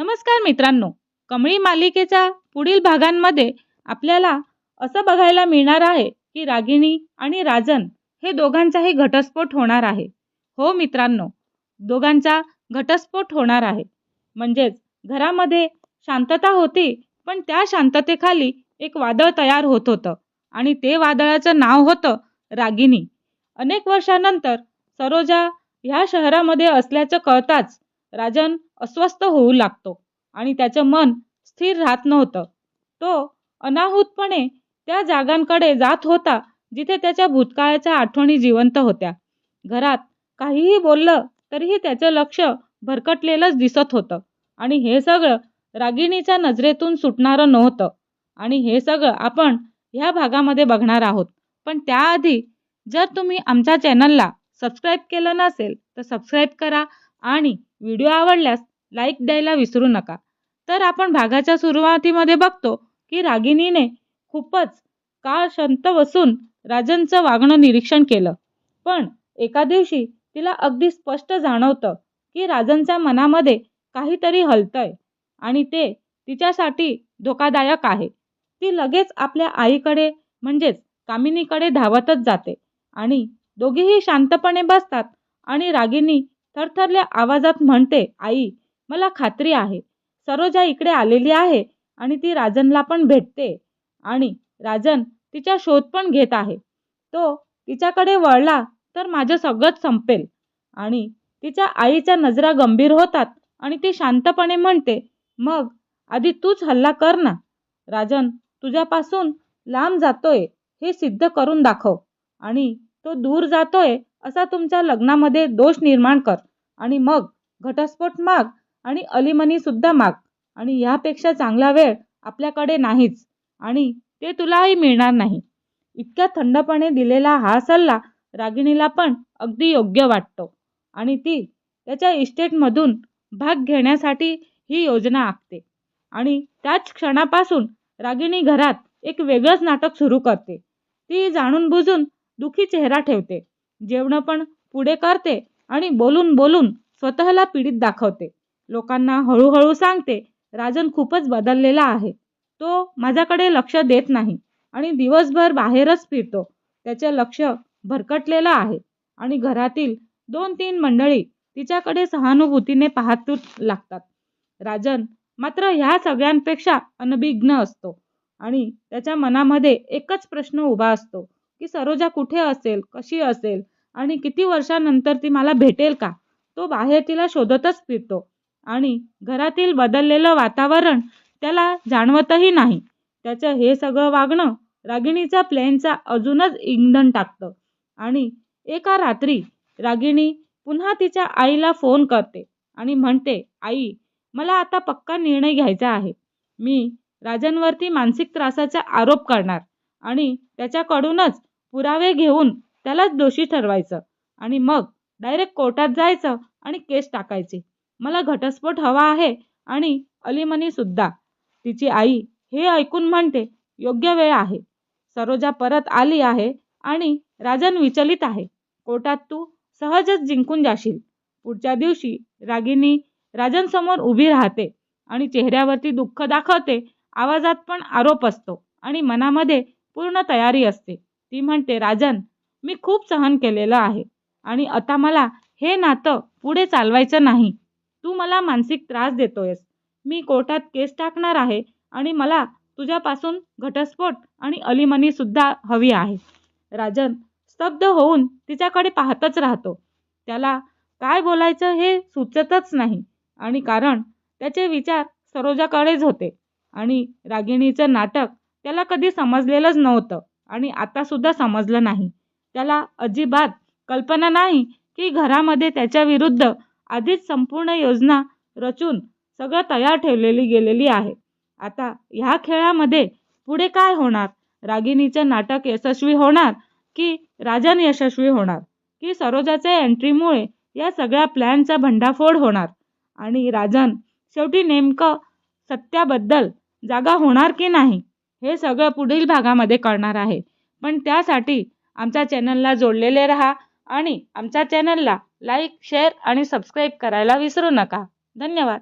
नमस्कार मित्रांनो. कमळी मालिकेच्या पुढील भागांमध्ये आपल्याला असं बघायला मिळणार आहे की रागिणी आणि राजन हे दोघांचाही घटस्फोट होणार आहे. हो मित्रांनो दोघांचा घटस्फोट होणार आहे. म्हणजेच घरामध्ये शांतता होती पण त्या शांततेखाली एक वादळ तयार होत होतं आणि ते वादळाचं नाव होतं रागिणी. अनेक वर्षानंतर सरोजा ह्या शहरामध्ये असल्याचं कळताच राजन अस्वस्थ होऊ लागतो आणि त्याचं मन स्थिर राहत नव्हतं. तो अनाहूतपणे त्या जागांकडे जात होता जिथे त्याच्या भूतकाळाच्या आठवणी जिवंत होत्या. घरात काहीही बोललं तरीही त्याचं लक्ष भरकटलेलंच दिसत होतं आणि हे सगळं रागिणीच्या नजरेतून सुटणारं नव्हतं. आणि हे सगळं आपण ह्या भागामध्ये बघणार आहोत. पण त्याआधी जर तुम्ही आमच्या चॅनलला सबस्क्राईब केलं नसेल तर सबस्क्राईब करा आणि व्हिडिओ आवडल्यास लाईक द्यायला विसरू नका. तर आपण भागाच्या सुरुवातीमध्ये बघतो की रागिणीने खूपच काळ शांत बसून राजनचं वागणं निरीक्षण केलं. पण एका दिवशी तिला अगदी स्पष्ट जाणवतं की राजनच्या मनामध्ये काहीतरी हलतंय आणि ते तिच्यासाठी धोकादायक आहे. ती लगेच आपल्या आईकडे म्हणजेच कामिनीकडे धावतच जाते आणि दोघेही शांतपणे बसतात आणि रागिनी थरथरल्या आवाजात म्हणते आई मला खात्री आहे. सरोजा इकडे आलेली आहे आणि ती राजनला पण भेटते. आणि राजन तिचा शोध पण घेत आहे. तो तिच्याकडे वळला तर माझं सगळंच संपेल. आणि तिच्या आईच्या नजरा गंभीर होतात आणि ती शांतपणे म्हणते मग आधी तूच हल्ला कर ना. राजन तुझ्यापासून लांब जातोय हे सिद्ध करून दाखव. आणि तो दूर जातोय असा तुमच्या लग्नामध्ये दोष निर्माण कर. आणि मग घटस्फोट माग आणि अलिमनी सुद्धा माग. आणि यापेक्षा चांगला वेळ आपल्याकडे नाहीच. आणि ते तुलाही मिळणार नाही. इतक्या थंडपणे दिलेला हा सल्ला रागिणीला पण अगदी योग्य वाटतो. आणि ती त्याच्या इस्टेटमधून भाग घेण्यासाठी ही योजना आखते. आणि त्याच क्षणापासून रागिणी घरात एक वेगळंच नाटक सुरू करते. ती जाणून बुजून दुखी चेहरा ठेवते. जेवणं पण पुढे करते आणि बोलून बोलून स्वतःला पीडित दाखवते. लोकांना हळूहळू सांगते राजन खूपच बदललेला आहे. तो माझ्याकडे लक्ष देत नाही आणि दिवसभर बाहेरच फिरतो. त्याचे लक्ष भरकटलेलं आहे आणि घरातील दोन तीन मंडळी तिच्याकडे सहानुभूतीने पाहतू लागतात. राजन मात्र ह्या सगळ्यांपेक्षा अनभिज्ञ असतो आणि त्याच्या मनामध्ये एकच प्रश्न उभा असतो. की सरोजा कुठे असेल? कशी असेल? आणि किती वर्षानंतर ती मला भेटेल का? तो बाहेर तिला शोधतच फिरतो. आणि घरातील बदललेलं वातावरण त्याला जाणवतही नाही. त्याचं हे सगळं वागणं रागिणीचा प्लेनचा अजूनच इंधन टाकतं. आणि एका रात्री रागिणी पुन्हा तिच्या आईला फोन करते आणि म्हणते आई मला आता पक्का निर्णय घ्यायचा आहे. मी राजनवरती मानसिक त्रासाचा आरोप करणार आणि त्याच्याकडूनच पुरावे घेऊन त्यालाच दोषी ठरवायचं. आणि मग डायरेक्ट कोर्टात जायचं आणि केस टाकायची. मला घटस्फोट हवा आहे आणि अलिमनी सुद्धा. तिची आई हे ऐकून म्हणते योग्य वेळ आहे. सरोजा परत आली आहे आणि राजन विचलित आहे. कोर्टात तू सहजच जिंकून जाशील. पुढच्या दिवशी रागिनी राजनसमोर उभी राहते आणि चेहऱ्यावरती दुःख दाखवते. आवाजात पण आरोप असतो आणि मनामध्ये पूर्ण तयारी असते. ती म्हणते राजन मी खूप सहन केलेलं आहे आणि आता मला हे नातं पुढे चालवायचं नाही. तू मला मानसिक त्रास देतोयस. मी कोर्टात केस टाकणार आहे आणि मला तुझ्यापासून घटस्फोट आणि अलिमनी सुद्धा हवी आहे. राजन स्तब्ध होऊन तिच्याकडे पाहतच राहतो. त्याला काय बोलायचं हे सुचतच नाही आणि कारण त्याचे विचार सरोजाकडेच होते आणि रागिणीचं नाटक त्याला कधी समजलेलंच नव्हतं. आणि आतासुद्धा समजलं नाही. त्याला अजिबात कल्पना नाही की घरामध्ये त्याच्या विरुद्ध आधीच संपूर्ण योजना रचून सगळं तयार ठेवलेली गेलेली आहे. आता ह्या खेळामध्ये पुढे काय होणार? रागिणीचं नाटक यशस्वी होणार की राजन यशस्वी होणार? की सरोजाच्या एंट्रीमुळे या सगळ्या प्लॅनचा भंडाफोड होणार? आणि राजन शेवटी नेमकं सत्याबद्दल जागा होणार की नाही? हे सगळं पुढील भागामध्ये कळणार आहे. पण त्यासाठी आमच्या चॅनलला जोडलेले राहा आणि आमच्या चॅनलला लाईक शेअर आणि सबस्क्राईब करायला विसरू नका. धन्यवाद.